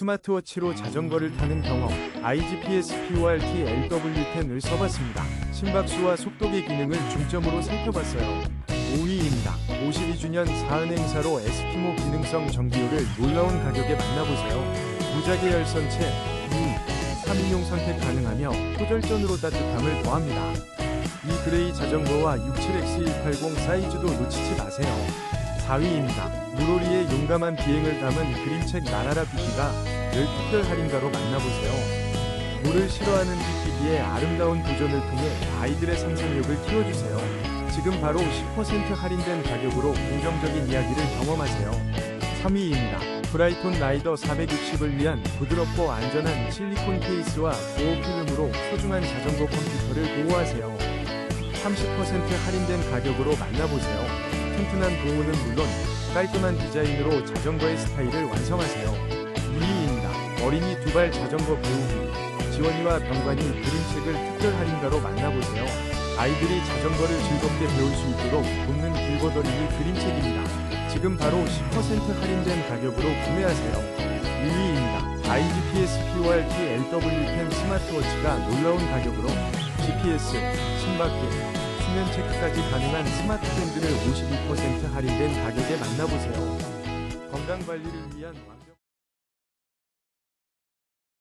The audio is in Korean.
스마트워치로 자전거를 타는 경험 IGPS PORT LW10을 써봤습니다. 심박수와 속도계 기능을 중점으로 살펴봤어요. 5위입니다. 52주년 사은 행사로 에스키모 기능성 전기요를 놀라운 가격에 만나보세요. 무작위 열선체 2, 3인용 선택 가능하며 호절전으로 따뜻함을 더합니다. 이 그레이 자전거와 67X180 사이즈도 놓치지 마세요. 4위입니다. 무로리의 용감한 비행을 담은 그림책 나라라 비키가 늘 특별 할인가로 만나보세요. 물을 싫어하는 비키기의 아름다운 도전을 통해 아이들의 상상력을 키워주세요. 지금 바로 10% 할인된 가격으로 긍정적인 이야기를 경험하세요. 3위입니다. 브라이톤 라이더 460을 위한 부드럽고 안전한 실리콘 케이스와 보호 필름으로 소중한 자전거 컴퓨터를 보호하세요. 30% 할인된 가격으로 만나보세요. 튼튼한 보호는 물론 깔끔한 디자인으로 자전거의 스타일을 완성하세요. 2위입니다. 어린이 두발 자전거 배우기. 지원이와 병관이 그림책을 특별 할인가로 만나보세요. 아이들이 자전거를 즐겁게 배울 수 있도록 돕는 길버더링이 그림책입니다. 지금 바로 10% 할인된 가격으로 구매하세요. 1위입니다. IGPS PORT LW10 스마트워치가 놀라운 가격으로 GPS, 심박계, 수면 체크까지 가능한 스마트 밴드를 52% 할인된 가격에 만나보세요. 건강 관리를 위한